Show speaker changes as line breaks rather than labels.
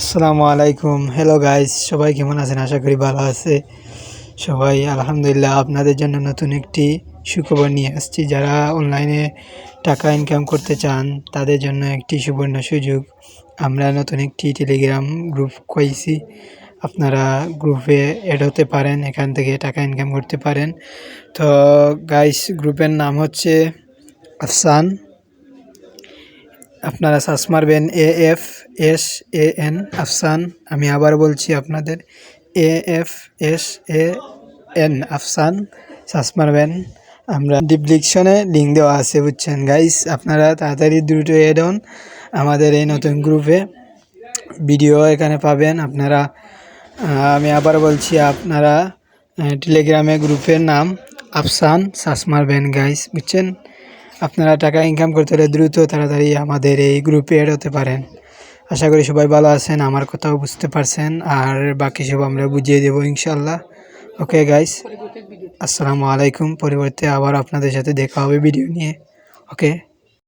আসসালামু আলাইকুম। Hello guys সবাই কেমন আছেন? আশা করি ভালো আছে। সবাই আলহামদুলিল্লাহ আপনাদের জন্য নতুন একটি সুখবর নিয়ে আসছি। যারা অনলাইনে টাকা ইনকাম করতে চান, তাদের জন্য একটি সুবর্ণ সুযোগ। আমরা নতুন একটি টেলিগ্রাম গ্রুপ করেছি আপনারা গ্রুপে অ্যাড হতে পারেন, এখান থেকে টাকা ইনকাম করতে পারেন। তো গাইস গ্রুপের নাম হচ্ছে আফসান। আপনারা সার্চ মারবেন A F S A N, Afsan, আমি আবার বলছি আপনাদের, A F S A N, Afsan, search মারবেন। আমরা ডিপ্লিকশনে লিঙ্ক দেওয়া আছে, বুঝছেন? গাইস আপনারা তাড়াতাড়ি দ্রুত এড হন আমাদের এই নতুন গ্রুপে ভিডিও এখানে পাবেন। আপনারা আমি আবার বলছি, আপনারা টেলিগ্রামে গ্রুপের নাম আফসান, সার্চ মারবেন গাইস বুঝছেন? আপনারা টাকা ইনকাম করতে হলে দ্রুত তাড়াতাড়ি আমাদের এই গ্রুপে এড হতে পারেন। আশা করি সবাই ভালো আছেন, আমার কথাও বুঝতে পারছেন, আর বাকি সব আমরা বুঝিয়ে দেবো ইনশাল্লাহ ওকে গাইস আসসালামু আলাইকুম। পরিবর্তে আবার আপনাদের সাথে দেখা হবে ভিডিও নিয়ে। ওকে